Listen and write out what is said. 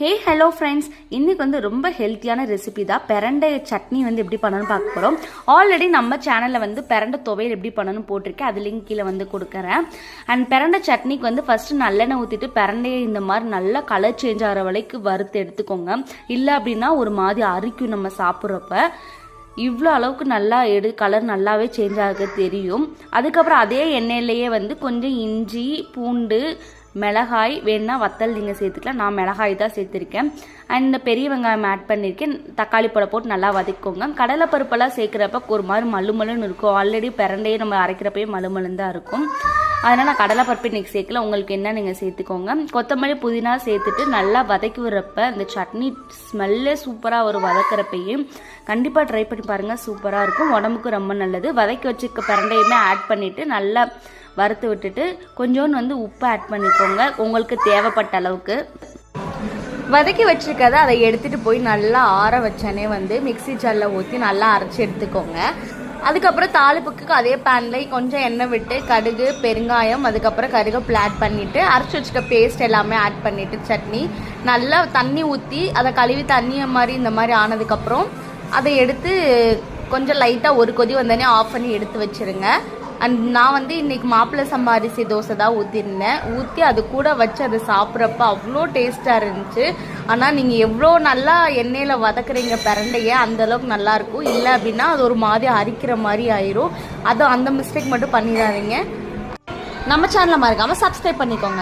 Hey hello friends இன்றைக்கி வந்து ரொம்ப ஹெல்த்தியான ரெசிபி தான். பெரண்டை சட்னி வந்து எப்படி பண்ணணும்னு பார்க்க போகிறோம் ஆல்ரெடி நம்ம சேனலில் வந்து பெரண்டை துவையல் எப்படி பண்ணணும்னு போட்டிருக்கேன். அது லிங்க் கீழே வந்து கொடுக்குறேன். அண்ட் பெரண்டை சட்னிக்கு வந்து ஃபஸ்ட்டு நல்லெண்ணெய் ஊற்றிட்டு பெரண்டையை இந்த மாதிரி நல்லா கலர் சேஞ்ச் ஆகிற வரைக்கும் வறுத்து எடுத்துக்கோங்க. இல்லை அப்படின்னா ஒரு மாதிரி அரிக்கும் நம்ம சாப்பிட்றப்ப. இவ்வளோ அளவுக்கு நல்லா எடு கலர் நல்லாவே சேஞ்ச் ஆக தெரியும். அதுக்கப்புறம் அதே எண்ணெயிலேயே வந்து கொஞ்சம் இஞ்சி பூண்டு மிளகாய் வேணுன்னா வத்தல் நீங்கள் சேர்த்துக்கலாம். நான் மிளகாய் தான் சேர்த்துருக்கேன். அண்ட் இந்த பெரிய வெங்காயம் ஆட் பண்ணியிருக்கேன் தக்காளி பழம் போட்டு நல்லா வதக்கிக்கோங்க. கடலை பருப்பெல்லாம் சேர்க்குறப்ப ஒரு மாதிரி மல்லு மல்லுன்னு இருக்கும். ஆல்ரெடி பிரண்டையே நம்ம அரைக்கிறப்பயே மல்லு மல்லுன்னு தான் இருக்கும். அதனால் நான் கடலை பருப்பு இன்றைக்கி சேர்க்கல. உங்களுக்கு என்ன நீங்கள் சேர்த்துக்கோங்க. கொத்தமல்லி புதினா சேர்த்துட்டு நல்லா வதக்கி விடுறப்ப அந்த சட்னி ஸ்மெல்லே சூப்பராக வரும் வதக்கிறப்பையும் கண்டிப்பாக ட்ரை பண்ணி பாருங்கள் சூப்பராக இருக்கும். உடம்புக்கு ரொம்ப நல்லது. வதக்கி வச்சுருக்க பிரண்டையுமே ஆட் பண்ணிவிட்டு நல்லா வறுத்து விட்டுட்டு கொஞ்சோண்டு வந்து உப்பு ஆட் பண்ணிக்கோங்க. உங்களுக்கு தேவைப்பட்ட அளவுக்கு. வதக்கி வச்சுருக்கதை அதை எடுத்துகிட்டு போய் நல்லா ஆற வச்சோன்னே வந்து மிக்ஸி ஜாரில் ஊற்றி நல்லா அரைச்சி எடுத்துக்கோங்க. அதுக்கப்புறம் தாளிப்புக்கு அதே பேனில் கொஞ்சம் எண்ணெய் விட்டு கடுகு பெருங்காயம் அதுக்கப்புறம் கருகப்பில் ஆட் பண்ணிவிட்டு அரைச்சி வச்சுக்க பேஸ்ட் எல்லாமே ஆட் பண்ணிவிட்டு சட்னி. நல்லா தண்ணி ஊற்றி அதை கழுவி தண்ணியை மாதிரி இந்த மாதிரி ஆனதுக்கப்புறம் அதை எடுத்து கொஞ்சம் லைட்டாக ஒரு கொதி வந்தோடனே ஆஃப் பண்ணி எடுத்து வச்சிருங்க. அண்ட் நான் வந்து இன்னைக்கு மாப்பிள்ளை சம்பா அரிசி தோசை தான் ஊற்றிருந்தேன் ஊற்றி அது கூட வச்சு அதை சாப்பிட்றப்ப அவ்வளோ டேஸ்ட்டாக இருந்துச்சு. ஆனால் நீங்கள் எவ்வளோ நல்லா எண்ணெயில் வதக்குறீங்க பிரண்டையை அந்தளவுக்கு நல்லாயிருக்கும் இல்லை அப்படின்னா அது ஒரு மாதிரி அரிக்கிற மாதிரி ஆயிரும். அதை அந்த மிஸ்டேக் மட்டும் பண்ணிடாதீங்க. நம்ம சேனலை மறக்காமல் சப்ஸ்கிரைப் பண்ணிக்கோங்க.